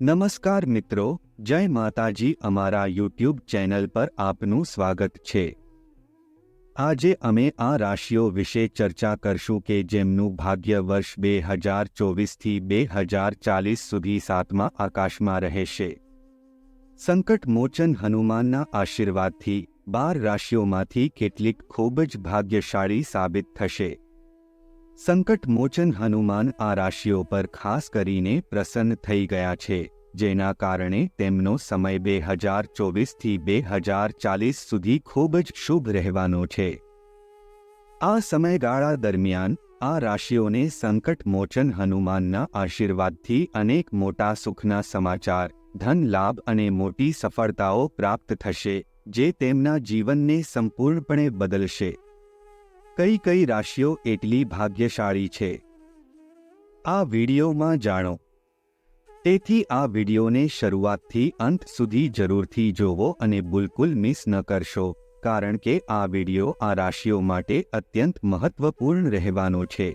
નમસ્કાર મિત્રો, જય માતાજી અમારા યુટ્યુબ ચેનલ પર આપનું સ્વાગત છે. આજે અમે આ રાશિઓ વિશે ચર્ચા કરશું કે જેમનું ભાગ્ય વર્ષ બે હજાર ચોવીસથી બે હજાર ચાલીસ સુધી સાતમા આકાશમાં રહેશે. સંકટ મોચન હનુમાનના આશીર્વાદથી બાર રાશિઓમાંથી કેટલીક ખૂબ જ ભાગ્યશાળી સાબિત થશે. સંકટ મોચન હનુમાન આ રાશિઓ પર ખાસ કરીને પ્રસન્ન થઈ ગયા છે, જેના કારણે તેમનો સમય બે હજાર ચોવીસથી બે હજાર ચાલીસ સુધી ખૂબ જ શુભ રહેવાનો છે. આ સમયગાળા દરમિયાન, આ રાશિઓને સંકટ મોચન હનુમાનના આશીર્વાદથી અનેક મોટા સુખના સમાચાર, ધન લાભ અને મોટી સફળતાઓ પ્રાપ્ત થશે, જે તેમના જીવનને સંપૂર્ણપણે બદલશે. કઈ કઈ રાશિઓ એટલી ભાગ્યશાળી છે? આ વિડીયોમાં જાણો. તેથી આ વિડીયોને શરૂઆતથી અંત સુધી જરૂરથી જોવો અને બિલકુલ મિસ ન કરશો, કારણ કે આ વીડિયો આ રાશિઓ માટે અત્યંત મહત્વપૂર્ણ રહેવાનો છે.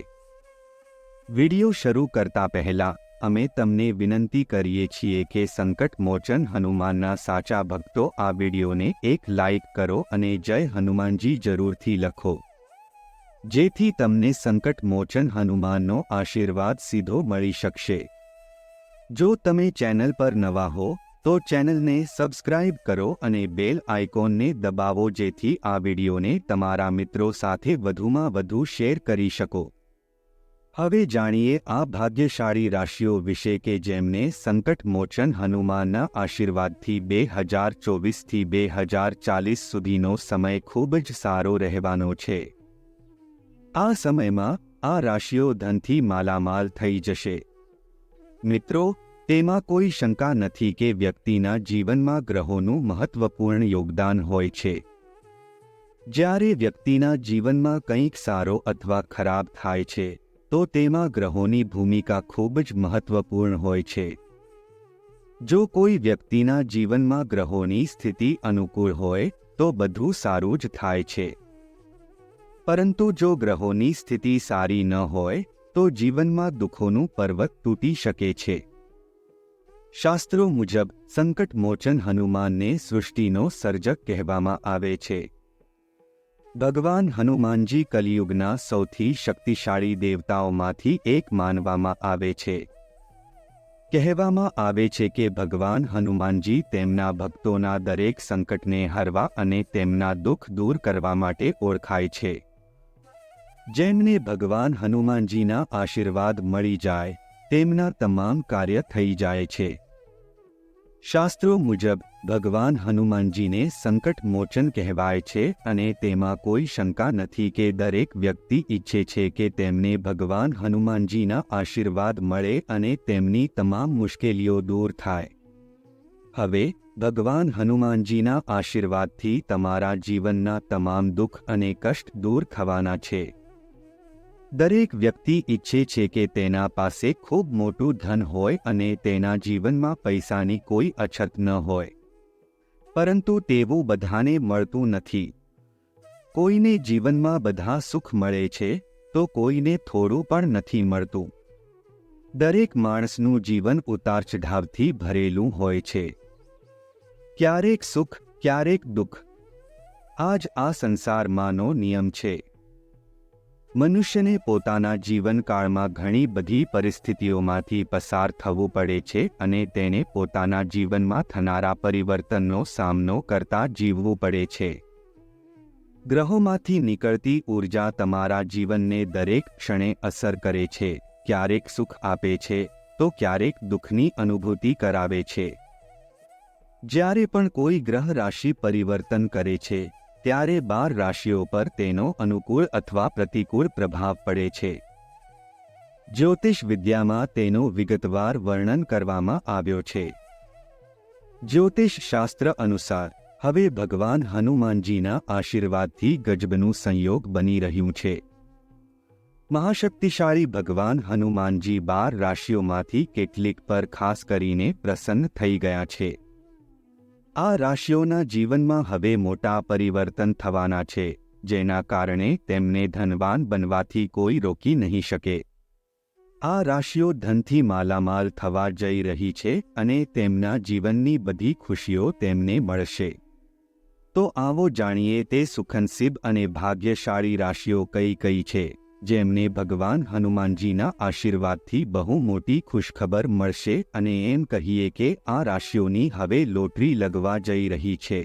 વીડિયો શરૂ કરતા પહેલા, અમે તમને વિનંતી કરીએ છીએ કે સંકટ મોચન હનુમાનના સાચા ભક્તો આ વિડીયોને એક લાઇક કરો અને જય હનુમાનજી જરૂરથી લખો. જેથી તમને સંકટ મોચન હનુમાનનો આશીર્વાદ સીધો મળી શકશે. જો તમે ચેનલ પર નવા હો, તો ચેનલને સબસ્ક્રાઇબ કરો અને બેલ આઇકોનને દબાવો જેથી આ વિડીયોને તમારા મિત્રો સાથે વધુમાં વધુ શેર કરી શકો. હવે જાણીએ આ ભાગ્યશાળી રાશિઓ વિશે કે જેમને સંકટ મોચન હનુમાનના આશીર્વાદથી બે હજાર ચોવીસથી બે હજાર ચાલીસ સુધીનો સમય ખૂબ જ સારો રહેવાનો છે. આ સમયમાં આ રાશિઓ ધનથી માલામાલ થઈ જશે. મિત્રો, તેમાં કોઈ શંકા નથી કે વ્યક્તિના જીવનમાં ગ્રહોનું મહત્વપૂર્ણ યોગદાન હોય છે. જ્યારે વ્યક્તિના જીવનમાં કંઈક સારો અથવા ખરાબ થાય છે, તો તેમાં ગ્રહોની ભૂમિકા ખૂબ જ મહત્વપૂર્ણ હોય છે. જો કોઈ વ્યક્તિના જીવનમાં ગ્રહોની સ્થિતિ અનુકૂળ હોય, તો બધું સારું જ થાય છે. પરંતુ જો ગ્રહોની સ્થિતિ સારી ન હોય, તો જીવનમાં દુઃખોનું પર્વત તૂટી શકે છે. શાસ્ત્રો મુજબ, સંકટ મોચન હનુમાનને સૃષ્ટિનો સર્જક કહેવામાં આવે છે. ભગવાન હનુમાનજી કલિયુગના સૌથી શક્તિશાળી દેવતાઓમાંથી એક માનવામાં આવે છે. કહેવામાં આવે છે કે ભગવાન હનુમાનજી તેમના ભક્તોના દરેક સંકટને હરવા અને તેમના દુઃખ દૂર કરવા માટે ઓળખાય છે. જેમને ભગવાન હનુમાનજીના આશીર્વાદ મળી જાય, તેમના તમામ કાર્ય થઈ જાય છે. શાસ્ત્રો મુજબ, ભગવાન હનુમાનજીને સંકટ મોચન કહેવાય છે અને તેમાં કોઈ શંકા નથી કે દરેક વ્યક્તિ ઈચ્છે છે કે તેમને ભગવાન હનુમાનજીના આશીર્વાદ મળે અને તેમની તમામ મુશ્કેલીઓ દૂર થાય. હવે, ભગવાન હનુમાનજીના આશીર્વાદથી તમારા જીવનના તમામ દુઃખ અને કષ્ટ દૂર થવાના છે. દરેક વ્યક્તિ ઈચ્છે છે કે તેના પાસે ખૂબ મોટું ધન હોય અને તેના જીવનમાં પૈસાની કોઈ અછત ન હોય. પરંતુ તેવું બધાને મળતું નથી. કોઈને જીવનમાં બધા સુખ મળે છે, તો કોઈને થોડું પણ નથી મળતું. દરેક માણસનું જીવન ઉતાર ચઢાવથી ભરેલું હોય છે. ક્યારેક સુખ, ક્યારેક દુઃખ. આજ આ સંસારમાંનો નિયમ છે. મનુષ્યને પોતાના જીવનકાળમાં ઘણી બધી પરિસ્થિતિઓમાંથી પસાર થવું પડે છે અને તેને પોતાના જીવનમાં થનારા પરિવર્તનનો સામનો કરતા જીવવું પડે છે. ગ્રહોમાંથી નીકળતી ઊર્જા તમારા જીવનને દરેક ક્ષણે અસર કરે છે, ક્યારેક સુખ આપે છે, તો ક્યારેક દુઃખની અનુભૂતિ કરાવે છે. જ્યારે પણ કોઈ ગ્રહ રાશિ પરિવર્તન કરે છે ત્યારે બાર રાશિઓ પર તેનો અનુકૂળ અથવા પ્રતિકૂળ પ્રભાવ પડે છે. જ્યોતિષ વિદ્યામાં તેનો વિગતવાર વર્ણન કરવામાં આવ્યો છે. જ્યોતિષ શાસ્ત્ર અનુસાર, હવે ભગવાન હનુમાનજીના આશીર્વાદથી ગજબનું સંયોગ બની રહ્યું છે. મહાશક્તિશાળી ભગવાન હનુમાનજી બાર રાશિઓમાંથી કેટલીક પર ખાસ કરીને પ્રસન્ન થઈ ગયા છે. આ રાશિઓના જીવનમાં હવે મોટા પરિવર્તન થવાના છે, જેના કારણે તેમને ધનવાન બનવાથી કોઈ રોકી નહીં શકે. આ રાશિઓ ધનથી માલામાલ થવા જઈ રહી છે અને તેમના જીવનની બધી ખુશીઓ તેમને મળશે. તો આવો જાણીએ તે સુખનસીબ અને ભાગ્યશાળી રાશિઓ કઈ કઈ છે. જેમને ભગવાન હનુમાનજીના આશીર્વાદથી બહુ મોટી ખુશખબર મળશે અને એમ કહીએ કે આ રાશિઓની હવે લોટરી લગવા જઈ રહી છે.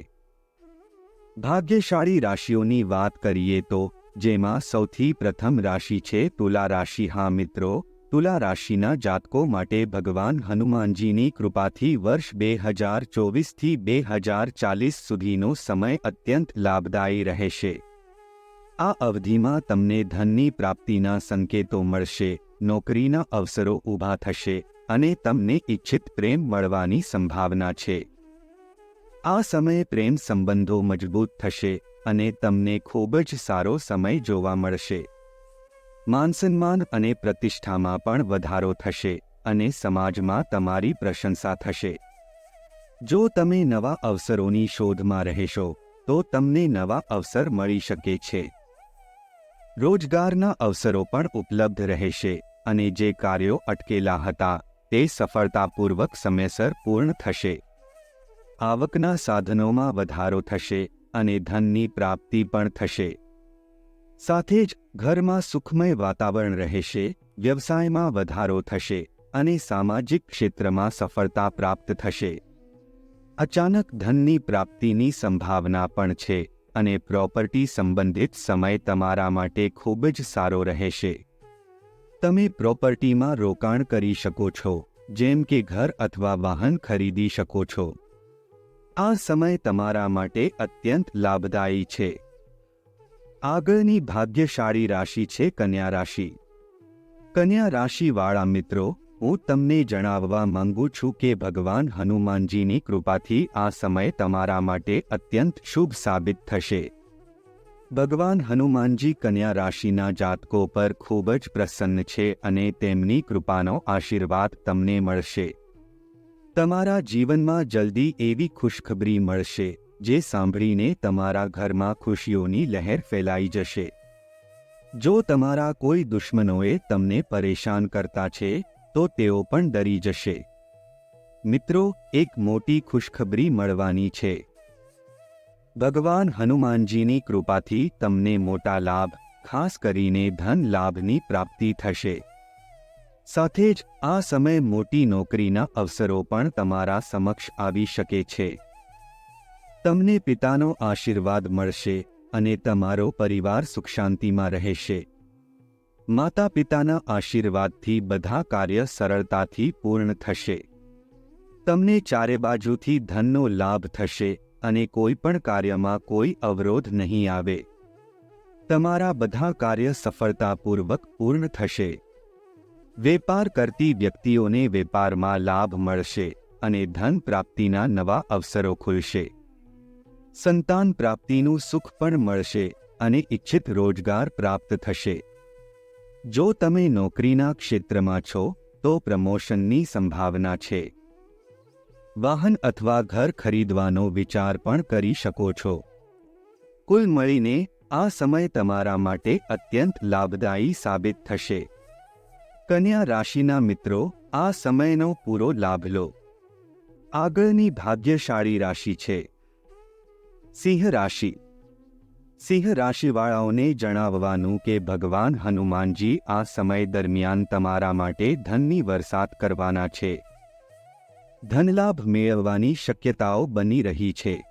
ભાગ્યશાળી રાશિઓની વાત કરીએ તો, જેમાં સૌથી પ્રથમ રાશિ છે તુલા રાશિ. હા મિત્રો, તુલા રાશિના જાતકો માટે ભગવાન હનુમાનજીની કૃપાથી વર્ષ બે હજાર ચોવીસથી બે હજાર ચાલીસ સુધીનો સમય અત્યંત લાભદાયી રહેશે. આ અવધિમાં તમને ધનની પ્રાપ્તિના સંકેતો મળશે, નોકરીના અવસરો ઊભા થશે અને તમને ઇચ્છિત પ્રેમ મળવાની સંભાવના છે. આ સમયે પ્રેમ સંબંધો મજબૂત થશે અને તમને ખૂબ જ સારો સમય જોવા મળશે. માનસન્માન અને પ્રતિષ્ઠામાં પણ વધારો થશે અને સમાજમાં તમારી પ્રશંસા થશે. જો તમે નવા અવસરોની શોધમાં રહેશો, તો તમને નવા અવસર મળી શકે છે. રોજગારના અવસરો પણ ઉપલબ્ધ રહેશે અને જે કાર્યો અટકેલા હતા તે સફળતાપૂર્વક સમયસર પૂર્ણ થશે. આવકના સાધનોમાં વધારો થશે અને ધનની પ્રાપ્તિ પણ થશે. સાથે જ ઘરમાં સુખમય વાતાવરણ રહેશે, વ્યવસાયમાં વધારો થશે અને સામાજિક ક્ષેત્રમાં સફળતા પ્રાપ્ત થશે. અચાનક ધનની પ્રાપ્તિની સંભાવના પણ છે. અને પ્રોપર્ટી સંબંધિત સમય તમારા માટે ખૂબ જ સારો રહેશે. તમે પ્રોપર્ટીમાં રોકાણ કરી શકો છો, જેમ કે ઘર અથવા વાહન ખરીદી શકો છો. આ સમય તમારા માટે અત્યંત લાભદાયી છે. આગળની ભાગ્યશાળી રાશિ છે કન્યા રાશિ. કન્યા રાશિવાળા મિત્રો હું તમને જણાવવા માંગુ છું કે ભગવાન હનુમાનજીની કૃપાથી આ સમય તમારા માટે અત્યંત શુભ સાબિત થશે. ભગવાન હનુમાનજી કન્યા રાશિના જાતકો પર ખૂબ જ પ્રસન્ન છે અને તેમની કૃપાનો આશીર્વાદ તમને મળશે. તમારા જીવનમાં જલ્દી એવી ખુશખબરી મળશે, જે સાંભળીને તમારા ઘરમાં ખુશીઓની લહેર ફેલાઈ જશે. જો તમારા કોઈ દુશ્મનોએ તમને પરેશાન કરતા છે તો તેઓ પણ ડરી જશે. મિત્રો, એક મોટી ખુશખબરી મળવાની છે. ભગવાન હનુમાનજીની કૃપાથી તમને મોટા લાભ, ખાસ કરીને ધન લાભની પ્રાપ્તિ થશે. સાથે જ આ સમય મોટી નોકરીના અવસરો પણ તમારા સમક્ષ આવી શકે છે. તમને પિતાનો આશીર્વાદ મળશે અને તમારો પરિવાર સુખ શાંતિમાં રહેશે. માતા પિતાના આશીર્વાદથી બધા કાર્ય સરળતાથી પૂર્ણ થશે. તમને ચારે બાજુથી ધનનો લાભ થશે અને કોઈ પણ કાર્યમાં કોઈ અવરોધ નહીં આવે. તમારા બધા કાર્ય સફળતાપૂર્વક પૂર્ણ થશે. વેપાર કરતી વ્યક્તિઓને વેપારમાં લાભ મળશે અને ધન પ્રાપ્તિના નવા અવસરો ખુલશે. સંતાન પ્રાપ્તિનું સુખ પણ મળશે અને ઇચ્છિત રોજગાર પ્રાપ્ત થશે. જો તમે નોકરીના ક્ષેત્રમાં છો, તો પ્રમોશનની સંભાવના છે. વાહન અથવા ઘર ખરીદવાનો વિચાર પણ કરી શકો છો. કુલ મળીને, આ સમય તમારા માટે અત્યંત લાભદાયી સાબિત થશે. કન્યા રાશિના મિત્રો, આ સમયનો પૂરો લાભ લો. આગળની ભાગ્યશાળી રાશિ છે. સિંહ રાશિ. સિંહ રાશિવાળાઓને જણાવવાનું કે ભગવાન હનુમાનજી આ સમય દરમિયાન તમારા માટે ધનની વરસાદ કરવાના છે. ધનલાભ મેળવવાની શક્યતાઓ બની રહી છે.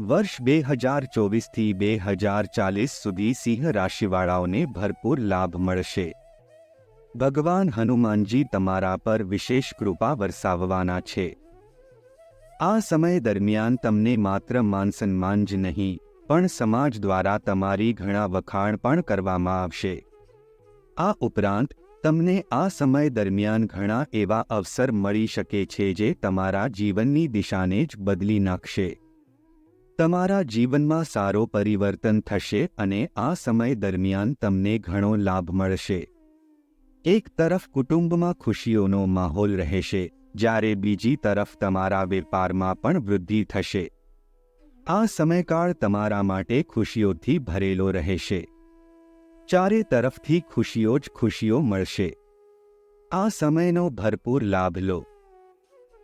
વર્ષ બે હજાર ચોવીસથી બે હજાર ચાલીસ સુધી સિંહ રાશિવાળાઓને ભરપૂર લાભ મળશે. ભગવાન હનુમાનજી તમારા પર વિશેષ કૃપા વરસાવવાના છે. આ સમય દરમિયાન તમને માત્ર માનસન્માન જ નહીં પણ સમાજ દ્વારા તમારી ઘણા વખાણ પણ કરવામાં આવશે. આ ઉપરાંત, તમને આ સમય દરમિયાન ઘણા એવા અવસર મળી શકે છે જે તમારા જીવનની દિશાને જ બદલી નાખશે. તમારા જીવનમાં સારો પરિવર્તન થશે અને આ સમય દરમિયાન તમને ઘણો લાભ મળશે. એક તરફ કુટુંબમાં ખુશીઓનો માહોલ રહેશે, જ્યારે બીજી તરફ તમારા વેપારમાં પણ વૃદ્ધિ થશે. આ સમયકાળ તમારા માટે ખુશીઓથી ભરેલો રહેશે. ચારે તરફથી ખુશીઓ જ ખુશીઓ મળશે. આ સમયનો ભરપૂર લાભ લો.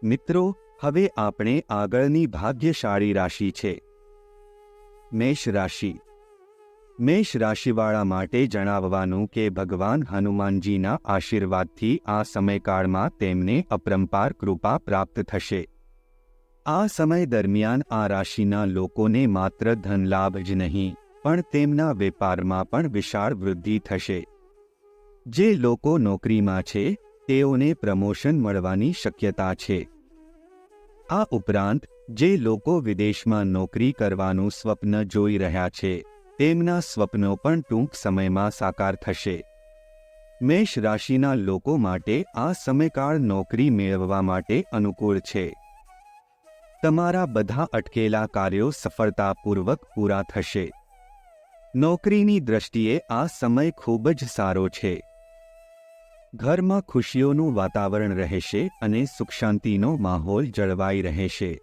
મિત્રો, હવે આપણે આગળની ભાગ્યશાળી રાશિ છે. મેષ રાશિ. મેષ રાશિવાળા માટે જણાવવાનું કે ભગવાન હનુમાનજીના આશીર્વાદથી આ સમયકાળમાં તેમને અપરંપાર કૃપા પ્રાપ્ત થશે. આ સમય દરમિયાન આ રાશિના લોકોને માત્ર ધનલાભ જ નહીં, પણ તેમના વેપારમાં પણ વિશાળ વૃદ્ધિ થશે. જે લોકો નોકરીમાં છે, તેઓને પ્રમોશન મળવાની શક્યતા છે. આ ઉપરાંત, જે લોકો વિદેશમાં નોકરી કરવાનું સ્વપ્ન જોઈ રહ્યા છે, તેમના સ્વપ્નો પણ ટૂંક સમયમાં સાકાર થશે. મેષ રાશિના લોકો માટે આ સમયકાળ નોકરી મેળવવા માટે અનુકૂળ છે. તમારા બધા અટકેલા કાર્યો સફળતાપૂર્વક પૂરા થશે. નોકરીની દ્રષ્ટિએ આ સમય ખૂબ જ સારો છે. ઘરમાં ખુશીઓનું વાતાવરણ રહેશે અને સુખ શાંતિનો માહોલ જળવાઈ રહેશે.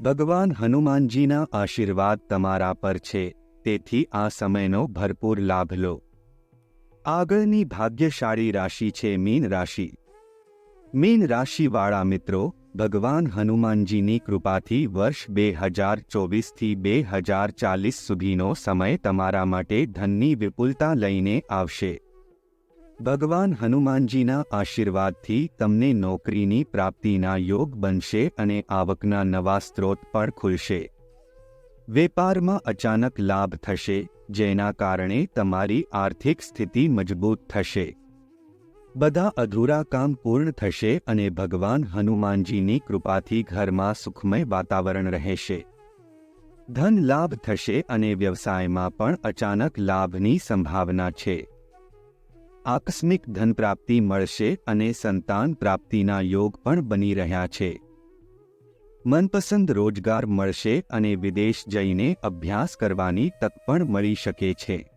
ભગવાન હનુમાનજીના આશીર્વાદ તમારા પર છે, તેથી આ સમયનો ભરપૂર લાભ લો. આગળની ભાગ્યશાળી રાશિ છે મીન રાશિ. મીન રાશિવાળા મિત્રો ભગવાન હનુમાનજીની કૃપાથી વર્ષ બે હજાર ચોવીસથી બે હજાર ચાલીસ સુધીનો સમય તમારા માટે ધનની વિપુલતા લઈને આવશે. ભગવાન હનુમાનજીના આશીર્વાદથી તમને નોકરીની પ્રાપ્તિના યોગ બનશે અને આવકના નવા સ્ત્રોત પણ ખુલશે. વેપારમાં અચાનક લાભ થશે, જેના કારણે તમારી આર્થિક સ્થિતિ મજબૂત થશે. બધા અધૂરા કામ પૂર્ણ થશે અને ભગવાન હનુમાનજીની કૃપાથી ઘરમાં સુખમય વાતાવરણ રહેશે. ધન લાભ થશે અને વ્યવસાયમાં પણ અચાનક લાભની સંભાવના છે. આકસ્મિક ધન પ્રાપ્તિ મળશે અને સંતાન પ્રાપ્તિના યોગ પણ બની રહ્યા છે. મનપસંદ રોજગાર મળશે અને વિદેશ જઈને અભ્યાસ કરવાની તક પણ મળી શકે છે.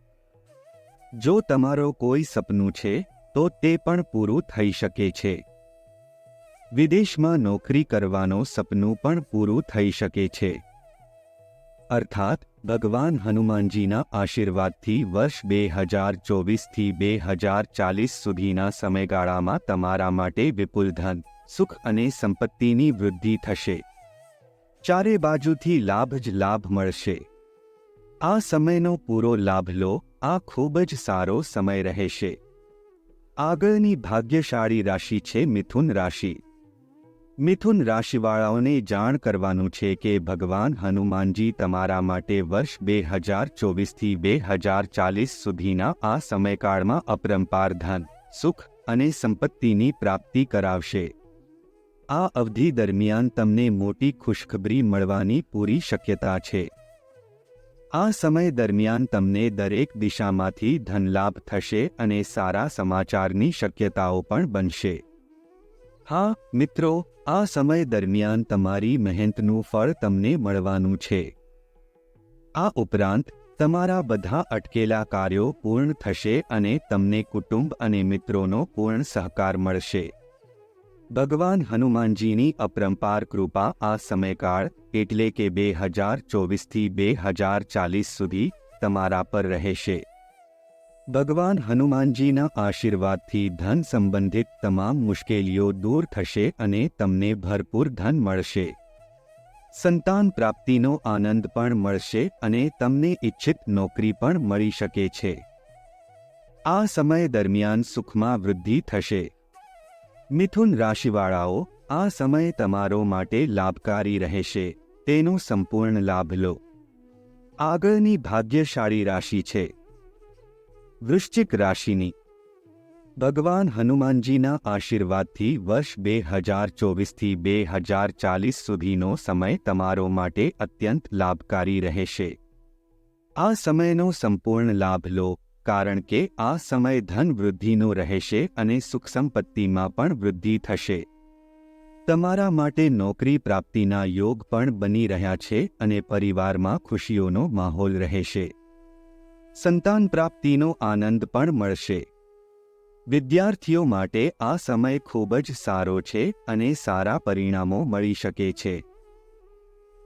જો તમારો કોઈ સપનું છે તો તે પણ પૂરું થઈ શકે છે. વિદેશમાં નોકરી કરવાનો સપનું પણ પૂરું થઈ શકે છે. અર્થાત, ભગવાન હનુમાનજીના આશીર્વાદથી વર્ષ બે હજાર ચોવીસથી બે હજાર ચાલીસ સુધીના સમયગાળામાં તમારા માટે વિપુલ ધન, સુખ અને સંપત્તિની વૃદ્ધિ થશે. ચારે બાજુથી લાભ જ લાભ મળશે. આ સમયનો પૂરો લાભ લો, આ ખૂબ જ સારો સમય રહેશે. આગળની ભાગ્યશાળી રાશિ છે મિથુન રાશિ. મિથુન રાશિવાળાઓને જાણ કરવાનું છે કે ભગવાન હનુમાનજી તમારા માટે વર્ષ બે હજાર ચોવીસથી બે હજાર ચાલીસ સુધીના આ સમયકાળમાં અપરંપાર ધન, સુખ અને સંપત્તિની પ્રાપ્તિ કરાવશે. આ અવધિ દરમિયાન તમને મોટી ખુશખબરી મળવાની પૂરી શક્યતા છે. આ સમય દરમિયાન તમને દરેક દિશામાંથી ધનલાભ થશે અને સારા સમાચારની શક્યતાઓ પણ બનશે. હા, મિત્રો, આ સમય દરમિયાન તમારી મહેનતનું ફળ તમને મળવાનું છે. આ ઉપરાંત, તમારા બધા અટકેલા કાર્યો પૂર્ણ થશે અને તમને કુટુંબ અને મિત્રોનો પૂર્ણ સહકાર મળશે. ભગવાન હનુમાનજીની અપરંપાર કૃપા આ સમયકાળ એટલે કે બે હજાર ચોવીસથી બે હજાર ચાલીસ સુધી તમારા પર રહેશે. ભગવાન હનુમાનજીના આશીર્વાદથી ધન સંબંધિત તમામ મુશ્કેલીઓ દૂર થશે અને તમને ભરપૂર ધન મળશે. સંતાન પ્રાપ્તિનો આનંદ પણ મળશે અને તમને ઇચ્છિત નોકરી પણ મળી શકે છે. આ સમય દરમિયાન સુખમાં વૃદ્ધિ થશે. મિથુન રાશિવાળાઓ, આ સમય તમારો માટે લાભકારી રહેશે, તેનો સંપૂર્ણ લાભ લો. આગળની ભાગ્યશાળી રાશિ છે. વૃશ્ચિક રાશિની. ભગવાન હનુમાનજીના આશીર્વાદથી વર્ષ બે હજાર ચોવીસથી બે હજાર ચાલીસ સુધીનો સમય તમારો માટે અત્યંત લાભકારી રહેશે. આ સમયનો સંપૂર્ણ લાભ લો. કારણ કે આ સમય ધન વૃદ્ધિનો રહેશે અને સુખ સંપત્તિમાં પણ વૃદ્ધિ થશે. તમારા માટે નોકરી પ્રાપ્તિના યોગ પણ બની રહ્યા છે અને પરિવારમાં ખુશીઓનો માહોલ રહેશે. સંતાન પ્રાપ્તિનો આનંદ પણ મળશે. વિદ્યાર્થીઓ માટે આ સમય ખૂબ જ સારો છે અને સારા પરિણામો મળી શકે છે.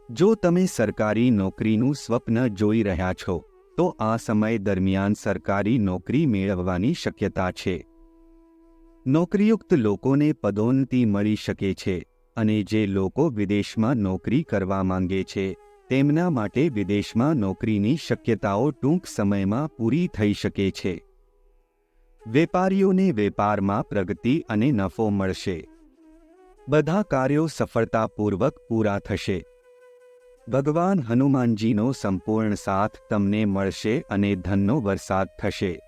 જો તમે સરકારી નોકરીનું સ્વપ્ન જોઈ રહ્યા છો તો આ સમય દરમિયાન સરકારી નોકરી મેળવવાની શક્યતા છે. નોકરીયુક્ત લોકોને પદોન્નતિ મળી શકે છે અને જે લોકો વિદેશમાં નોકરી કરવા માંગે છે, તેમના માટે વિદેશમાં નોકરીની શક્યતાઓ ટૂંક સમયમાં પૂરી થઈ શકે છે. વેપારીઓને વેપારમાં પ્રગતિ અને નફો મળશે. બધા કાર્યો સફળતાપૂર્વક પૂરા થશે. ભગવાન હનુમાનજીનો સંપૂર્ણ સાથ તમને મળશે અને ધનનો વરસાદ થશે.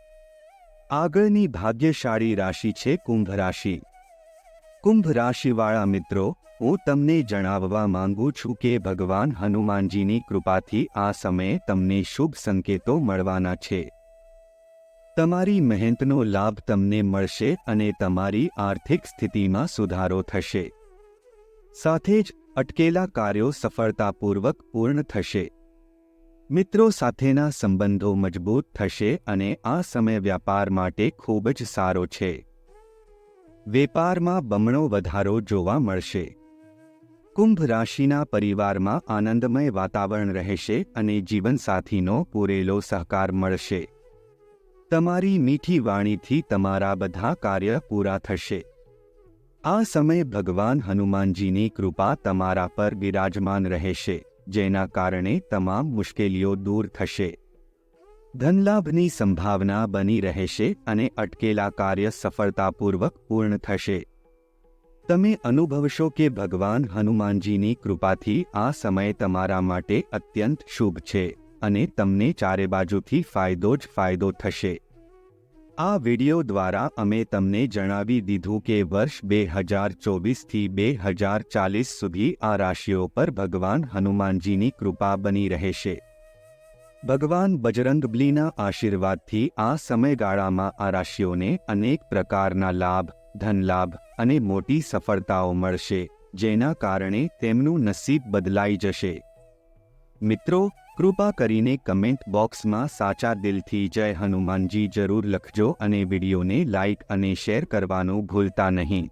આગળની ભાગ્યશાળી રાશિ છે કુંભ રાશિ. કુંભ રાશિવાળા મિત્રો, હું તમને જણાવવા માંગુ છું કે ભગવાન હનુમાનજીની કૃપાથી આ સમયે તમને શુભ સંકેતો મળવાના છે. તમારી મહેનતનો લાભ તમને મળશે અને તમારી આર્થિક સ્થિતિમાં સુધારો થશે. સાથે જ અટકેલા કાર્યો સફળતાપૂર્વક પૂર્ણ થશે. મિત્રો સાથેના સંબંધો મજબૂત થશે અને આ સમય વ્યાપાર માટે ખૂબ જ સારો છે. વેપારમાં બમણો વધારો જોવા મળશે. કુંભ રાશિના પરિવારમાં આનંદમય વાતાવરણ રહેશે અને જીવનસાથીનો પૂરેલો સહકાર મળશે. તમારી મીઠી વાણીથી તમારા બધા કાર્ય પૂરા થશે. આ સમયે ભગવાન હનુમાનજીની કૃપા તમારા પર બિરાજમાન રહેશે, જેના કારણે તમામ મુશ્કેલીઓ દૂર થશે. ધનલાભની સંભાવના બની રહેશે અને અટકેલા કાર્ય સફળતાપૂર્વક પૂર્ણ થશે. તમે અનુભવશો કે ભગવાન હનુમાનજીની કૃપાથી આ સમય તમારા માટે અત્યંત શુભ છે અને તમને ચારે બાજુથી ફાયદો જ ફાયદો થશે. આ વિડિયો દ્વારા અમે તમને જણાવી દીધું કે વર્ષ બે હજાર ચોવીસથી બે હજાર ચાલીસ સુધી આ રાશિઓ પર ભગવાન હનુમાનજીની કૃપા બની રહેશે. ભગવાન બજરંગબલીના આશીર્વાદથી આ સમયગાળામાં આ રાશિઓને અનેક પ્રકારના લાભ, ધનલાભ અને મોટી સફળતાઓ મળશે, જેના કારણે તેમનું નસીબ બદલાઈ જશે. મિત્રો કૃપા કરીને કમેન્ટ બોક્સમાં સાચા દિલથી જય હનુમાનજી જરૂર લખજો અને વિડીયોને લાઇક અને શેર કરવાનું ભૂલતા નહીં.